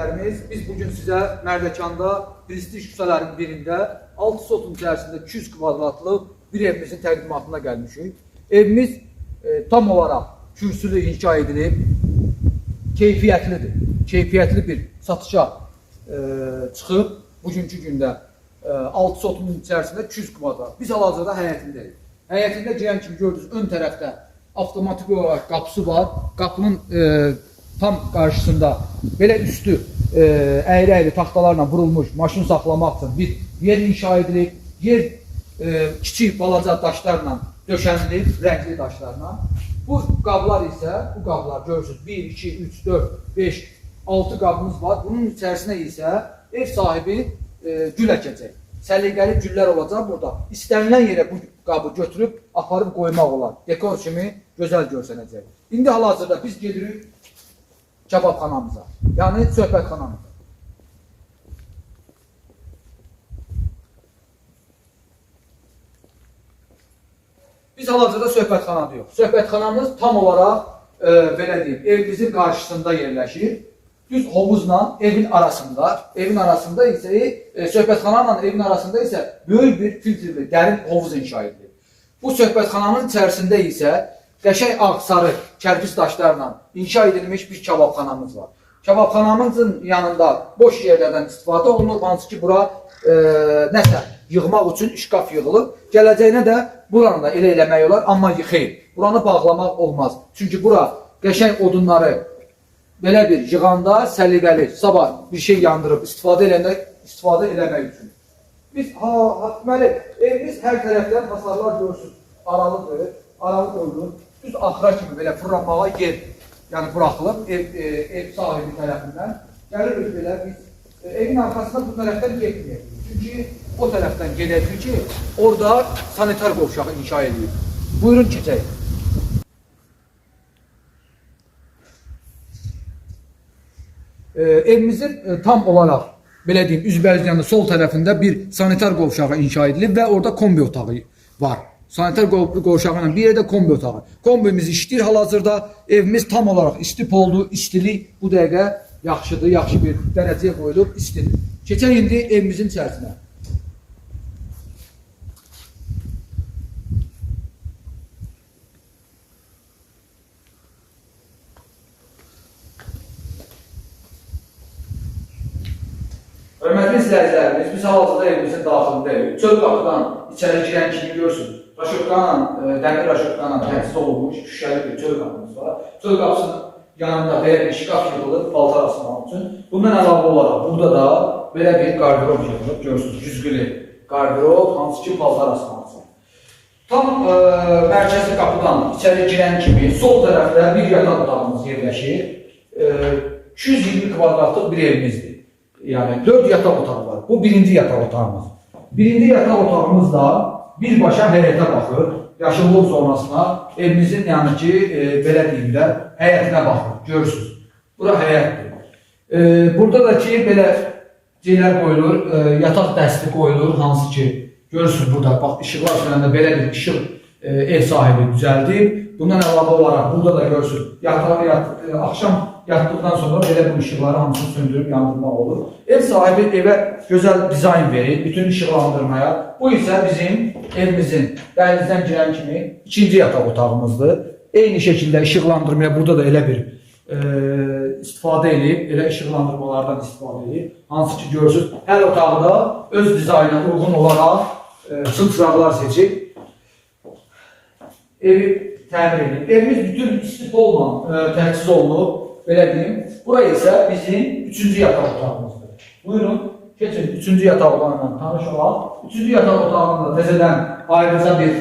izləyicilərimiz, biz bugün sizə Mərdəkanda prestij küçələrin birində 6 sotun içərisində 200 kvadratlıq bir evimizin təqdimatına gəlmişik. Evimiz e, tam olaraq kürsülü inşa edilib, keyfiyyətlidir. Keyfiyyətli bir satışa e, çıxıb bugünkü gündə e, 6 sotun içərisində 200 kvadrat. Biz hal-hazırda həyətindəyik. Həyətində girən kimi gördünüz ön tərəfdə avtomatik olaraq qapısı var. Qapının e, tam qarşısında belə üstü e, əyri-əyri taxtalarla vurulmuş maşın saxlamaq üçün bir yer inşa edilib. Yer e, kiçik balaca daşlarla döşənilib, rəngli daşlarla. Bu qablar isə, bu qablar görürsünüz 1, 2, 3, 4, 5, 6 qabımız var. Bunun içərisinə isə ev sahibi e, gül əkəcək. Səliqəli güllər olacaq burada. İstənilən yerə bu qabı götürüb aparıb qoymaq olar. Dekor kimi gözəl görsənəcək. İndi hal-hazırda biz gedirik kebabxanamıza. Yəni söhbətxanamıza. Biz hal-hazırda söhbətxanadayıq. Söhbətxanamız tam olaraq e, belə deyim, evimizin qarşısında yerləşir. Düz hovuzla evin arasında, evin arasında isə e, söhbətxananla evin arasında isə böyük bir filtrli, dərin hovuz inşa edilib. Bu söhbətxananın içərisində isə qəşəng ağ-sarı kərpic daşlarla inşa edilmiş bir kebabxanamız var. Kebabxanamızın yanında boş yerlərdən istifadə olunur, hansı ki bura e, nəsə yığmaq üçün şkaf yığılıb. Gələcəyinə də buranı da elə eləmək olar, amma xeyr, buranı bağlamaq olmaz. Çünki bura qəşəng odunları belə bir yığanda səliqəli, sabah bir şey yandırıb istifadə edəndə istifadə eləmək üçün. Biz ha, ha deməli evimiz hər tərəfdən hasarlar görsün. Aralıdır, aralı qoyulur. Düz axıra kimi belə fırlanmağa yer yəni buraxılıb ev, e, ev sahibi tərəfindən. Gəlirik belə biz e, evin arxasında bu tərəfdən getməyək. Çünki o tərəfdən gedəcək ki, orada sanitar qovşağı inşa edilir. Buyurun keçək. e, evimizin e, tam olaraq belə deyim üzbərcyanın sol tərəfində bir sanitar qovşağı inşa edilib və orada kombi otağı var. Sanitar qov- qovşağı ilə bir yerdə kombi otağı. Kombimiz işləyir hal-hazırda. Evimiz tam olaraq istip oldu. İstilik bu dəqiqə yaxşıdır, yaxşı bir dərəcəyə qoyulub istidir. Keçək indi evimizin içərisinə. Hörmətli izləyicilərimiz, biz hal-hazırda evimizin daxilindəyik. Çöl qapıdan içəri girən kimi görsün. Raşotkanla, e, dəmir raşotkanla təchiz olunmuş şüşəli bir çöl qapımız var. Çöl qapısının yanında belə bir şkaf yığılıb paltar asmaq üçün. Bundan əlavə olaraq burada da belə bir qardirob yığılıb. Görürsünüz, güzgülü qardirob, hansı ki paltar asmaq üçün. Tam e, mərkəzi qapıdan içəri girən kimi sol tərəfdə bir yataq otağımız yerləşir. E, 220 kvadratlıq bir evimizdir. Yani dört yatak otağı var. Bu birinci yatak otağımız. Birinci yatak otağımızda birbaşa həyətə baxır. Yaşıllıq zonasına evimizin yəni ki, e, belə deyim də, həyətinə baxır. Görürsünüz. Bura həyətdir. E, burada da ki, belə şeylər qoyulur, e, yataq dəsti qoyulur, hansı ki, görürsünüz burada, bax, işıqlar sönəndə belə bir işıq e, ev sahibi düzəldib. Bundan əlavə olaraq burada da görürsünüz, yatağı yat, e, axşam yatdıqdan sonra belə bu işıqları hamısını söndürüb yandırmaq olur. Ev sahibi evə gözəl dizayn verir, bütün işıqlandırmaya. Bu isə bizim evimizin dəhlizdən girən kimi ikinci yataq otağımızdır. Eyni şəkildə işıqlandırmaya burada da elə bir e, istifadə edib, elə işıqlandırmalardan istifadə edib. Hansı ki görürsünüz, hər otaqda öz dizaynına uyğun olaraq e, çılçıraqlar seçib evi təmir edib. Evimiz bütün istiqolla e, təchiz olunub, belə deyim. Burası isə bizim üçüncü yataq otağımızdır. Buyurun, keçin üçüncü yataq otağıyla tanış olaq. Üçüncü yataq otağında təzədən ayrıca bir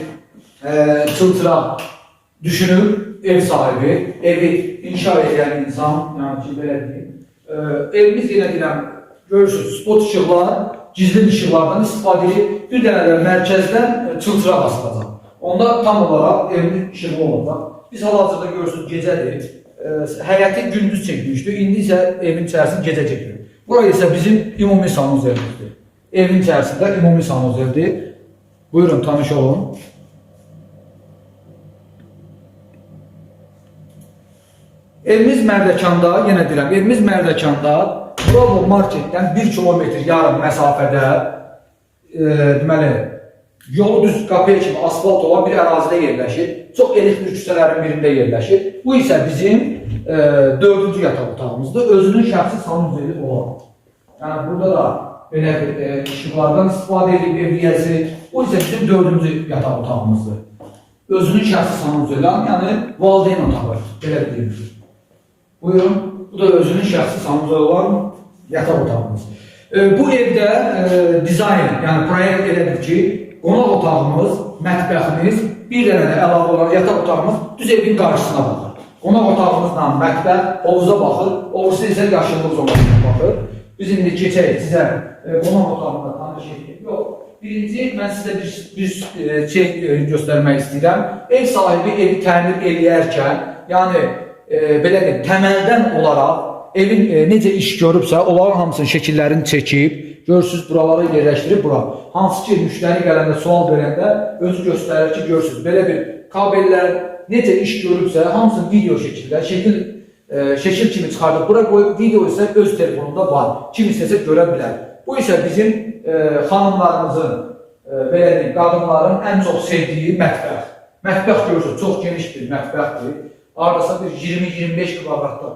e, çılçıraq düşünür ev sahibi, evi inşa edən insan, yəni ki, belə deyim. E, evimiz yenə deyirəm, görürsünüz, spot işıqlar, gizli işıqlardan istifadə edib, bir dənə də mərkəzdən e, çılçıraq asılacaq. Onda tam evin işığı olacaq. Biz hal-hazırda görürsünüz gecədir. E, həyəti gündüz çəkmişdik. İndi isə evin içərisini gecə çəkirik. Bura isə bizim ümumi sanuzərimizdir. Evin içərisində ümumi sanuzəldir. Buyurun tanış olun. Evimiz Mərdəkanda, yenə deyirəm, evimiz Mərdəkanda Bravo marketdən 1 kilometr yarım məsafədə e, deməli yolu düz qapıya kimi asfalt olan bir ərazidə yerləşir. Çox elektrik küçələrin birində yerləşir. Bu isə bizim e, dördüncü yataq otağımızdır. Özünün şəxsi sanuzeli olan. Yəni burada da belə e, işıqlardan istifadə edib evliyəsi. O isə bizim dördüncü yataq otağımızdır. Özünün şəxsi sanuzeli, yəni valideyn otağı, belə deyim. Buyurun, bu da özünün şəxsi sanuzeli olan yataq otağımız. E, bu evdə e, dizayn, yəni proyekt elədir ki, qonaq otağımız, mətbəximiz, bir dənə də əlavə olaraq yataq otağımız düz evin qarşısına baxır. Qonaq otağımızla mətbəx hovuza baxır, hovuzu isə yaşıllıq zonasına baxır. Biz indi keçək sizə e, qonaq otağında tanış etdik. Yox, birinci mən sizə bir, bir e, şey e, göstərmək istəyirəm. Ev sahibi evi təmir eləyərkən, yəni e, belə deyim, təməldən olaraq evin e, necə iş görübsə, onların hamısının şəkillərini çəkib, görürsüz buraları yerləşdirib bura. Hansı ki müştəri gələndə sual verəndə özü göstərir ki, görürsüz belə bir kabellər necə iş görübsə, hamısını video şəkildə, şəkil e, şəkil kimi çıxardıb bura qoyub, video isə öz telefonunda var. Kim istəsə görə bilər. Bu isə bizim e, xanımlarımızın, e, belə deyim, qadınların ən çox sevdiyi mətbəx. Mətbəx görürsüz, çox geniş bir mətbəxdir. Hardasa bir 20-25 kvadratda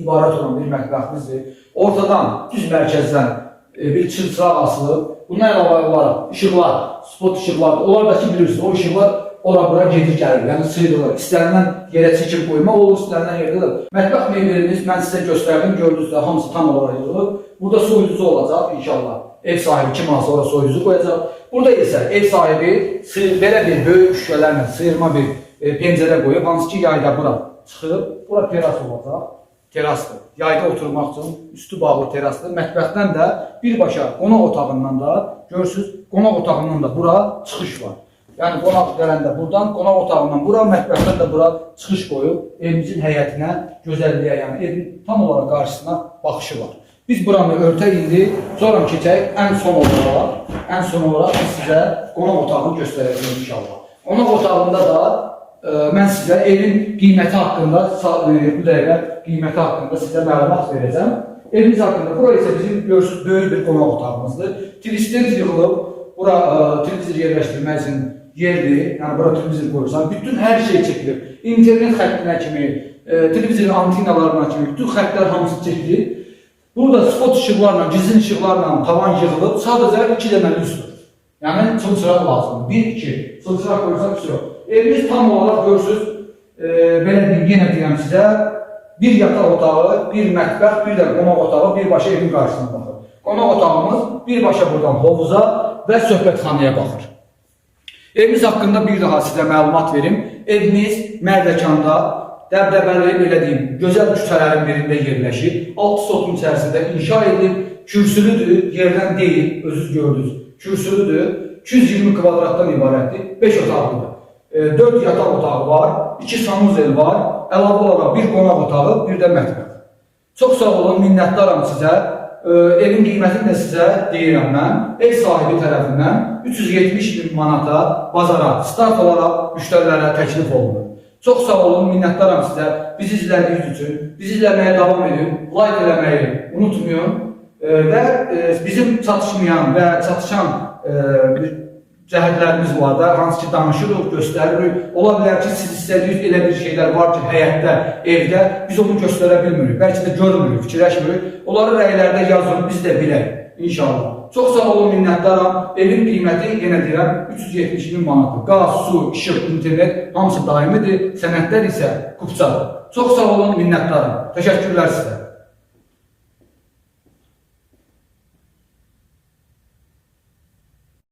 ibarət olan bir mətbəximizdir. Ortadan düz mərkəzdən e, bir çılçıraq asılıb. Bundan əlavə olaraq işıqlar, spot işıqlar, onlar da ki bilirsiniz, o işıqlar ora bura gedir gəlir, yəni sıyrılır. İstənilən yerə çəkib qoymaq olur, istənilən yerdə də. Mətbəx mebelimiz mən sizə göstərdim, gördünüz də hamısı tam olaraq yığılıb. Burada soyuducu olacaq inşallah. Ev sahibi kim alsa ora soyuducu qoyacaq. Burada isə ev sahibi belə bir böyük şüşələrlə sıyırma bir e, pencərə qoyub, hansı ki yayda bura çıxıb, bura teras olacaq. Terasdır. Yayda oturmaq üçün üstü bağlı terasdır. Mətbəxdən də birbaşa qonaq otağından da görürsüz, qonaq otağından da bura çıxış var. Yəni qonaq gələndə buradan, qonaq otağından bura, mətbəxdən də bura çıxış qoyub evimizin həyətinə, gözəlliyə, yəni evin tam olaraq qarşısına baxışı var. Biz buranı örtək indi, sonra keçək ən son olaraq, ən son olaraq biz sizə qonaq otağını göstərəcəyik inşallah. Qonaq otağında da mən sizə evin qiyməti haqqında e, bu dəqiqə qiyməti haqqında sizə məlumat verəcəm. Evimiz haqqında bura isə bizim görürsüz böyük bir qonaq otağımızdır. Tristent yığılıb, bura e, televizor yerləşdirmək üçün yerdir. Yəni bura televizor qoyursan, bütün hər şey çəkilir. İnternet xəttinə kimi, e, televizor antinalarına kimi bütün xəttlər hamısı çəkilir. Burada spot işıqlarla, gizli işıqlarla tavan yığılıb, sadəcə iki dənə üstür. Yəni çılçıraq lazımdır. Bir, iki. Çılçıraq qoyursan bir şey yox. Evimiz tam olaraq görürsüz, e, belə deyim, yenə deyirəm sizə, bir yataq otağı, bir mətbəx, bir də qonaq otağı birbaşa evin qarşısına baxır. Qonaq otağımız birbaşa buradan hovuza və söhbətxanaya baxır. Evimiz haqqında bir daha sizə məlumat verim. Evimiz Mərdəkanda, dəbdəbəli, belə deyim, gözəl küçələrin birində yerləşir. 6 sotun içərisində inşa edilib, kürsülüdür, yerdən deyil, özünüz gördünüz. Kürsülüdür, 220 kvadratdan ibarətdir, 5 otaqlıdır. 4 yataq otağı var, 2 sanuzel var, əlavə olaraq bir qonaq otağı, bir də mətbəx. Çox sağ olun, minnətdaram sizə. Ee, evin qiymətini də sizə deyirəm mən. Ev sahibi tərəfindən 370 min manata bazara start olaraq müştərilərə təklif olunur. Çox sağ olun, minnətdaram sizə. Bizi izlədiyiniz üçün. Bizi izləməyə davam edin. Like eləməyi unutmayın. Ee, və e, bizim çatışmayan və çatışan e, bir var da, hansı ki danışırıq, göstəririk. Ola bilər ki, siz istədiyiniz elə bir şeylər var ki, həyətdə, evdə biz onu göstərə bilmirik. Bəlkə də görmürük, fikirləşmirik. Onları rəylərdə yazın, biz də bilək inşallah. Çox sağ olun, minnətdaram. Evin qiyməti yenə deyirəm 370 min manatdır. Qaz, su, işıq, internet hamısı daimidir. Sənədlər isə kupçadır. Çox sağ olun, minnətdaram. Təşəkkürlər sizə.